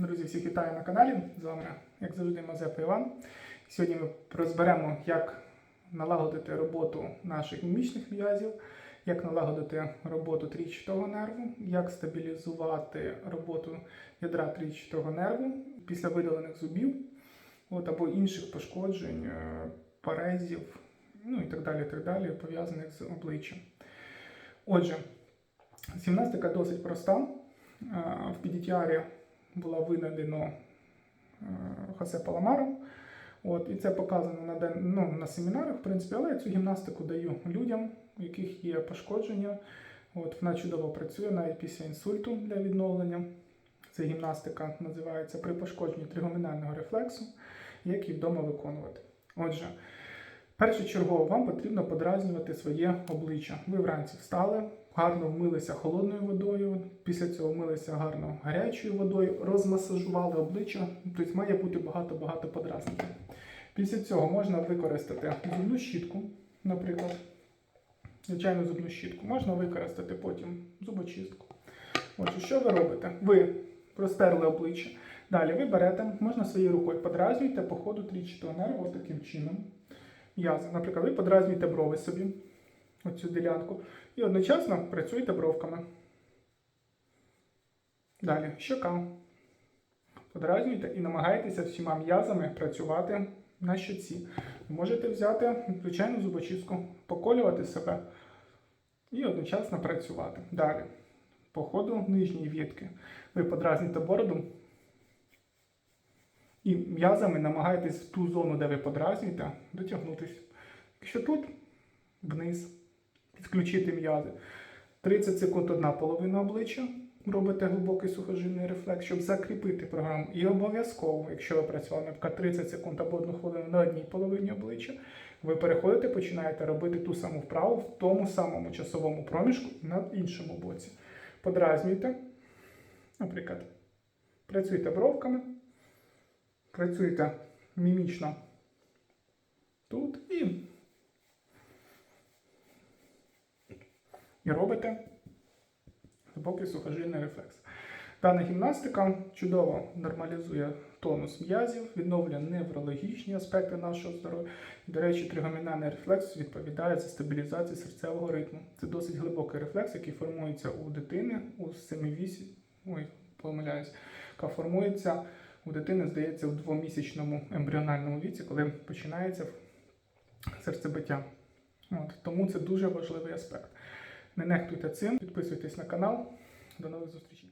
Друзі, всіх вітаю на каналі. З вами, як завжди, Мазепа Іван. Сьогодні ми розберемо, як налагодити роботу наших мімічних м'язів, як налагодити роботу трічатого нерву, як стабілізувати роботу ядра трічатого нерву після видалених зубів от, або інших пошкоджень, е, парезів, ну і так далі, так далі, пов'язаних з обличчям. Отже, гімнастика досить проста. Е, В PDTR була винайдено е, Хосе Паламаром. От, і це показано на, ден- ну, на семінарах, в принципі, але я цю гімнастику даю людям, у яких є пошкодження. От, вона чудово працює навіть після інсульту для відновлення. Ця гімнастика називається при пошкодженні тригомінального рефлексу, як її вдома виконувати. Отже, першочергово вам потрібно подразнювати своє обличчя. Ви вранці встали, гарно вмилися холодною водою, після цього вмилися гарно гарячою водою, розмасажували обличчя, тобто має бути багато-багато подразнення. Після цього можна використати зубну щітку, наприклад, звичайну зубну щітку, можна використати потім зубочистку. Отже, що ви робите? Ви простерли обличчя. Далі ви берете, можна своєю рукою подразнюєте по ходу трічатого нерву таким чином. М'язи. Наприклад, ви подразнюєте брови собі, оцю ділянку, і одночасно працюєте бровками. Далі щока. Подразнюйте і намагайтеся всіма м'язами працювати на щоці. Можете взяти звичайну зубочистку, поколювати себе і одночасно працювати. Далі. По ходу нижньої вітки. Ви подразніте бороду і м'язами намагаєтесь в ту зону, де ви подразнюєте, дотягнутися. Якщо тут вниз, підключити м'язи. 30 секунд одна половина обличчя. Робите глибокий сухожильний рефлекс, щоб закріпити програму. І обов'язково, якщо ви працювали, наприклад, 30 секунд або одну хвилину на одній половині обличчя, ви переходите, починаєте робити ту саму вправу в тому самому часовому проміжку на іншому боці. Подразнюйте, наприклад, працюйте бровками, працюйте мімічно тут і, і робите глибокий сухожильний рефлекс. Дана гімнастика чудово нормалізує тонус м'язів, відновлює неврологічні аспекти нашого здоров'я. До речі, тригомінальний рефлекс відповідає за стабілізацію серцевого ритму. Це досить глибокий рефлекс, який формується у дитини у 7-8, ой, помиляюсь, яка формується у дитини, здається, в двомісячному ембріональному віці, коли починається серцебиття. От, тому це дуже важливий аспект. Не нехтуйте цим, підписуйтесь на канал. До нових зустрічей.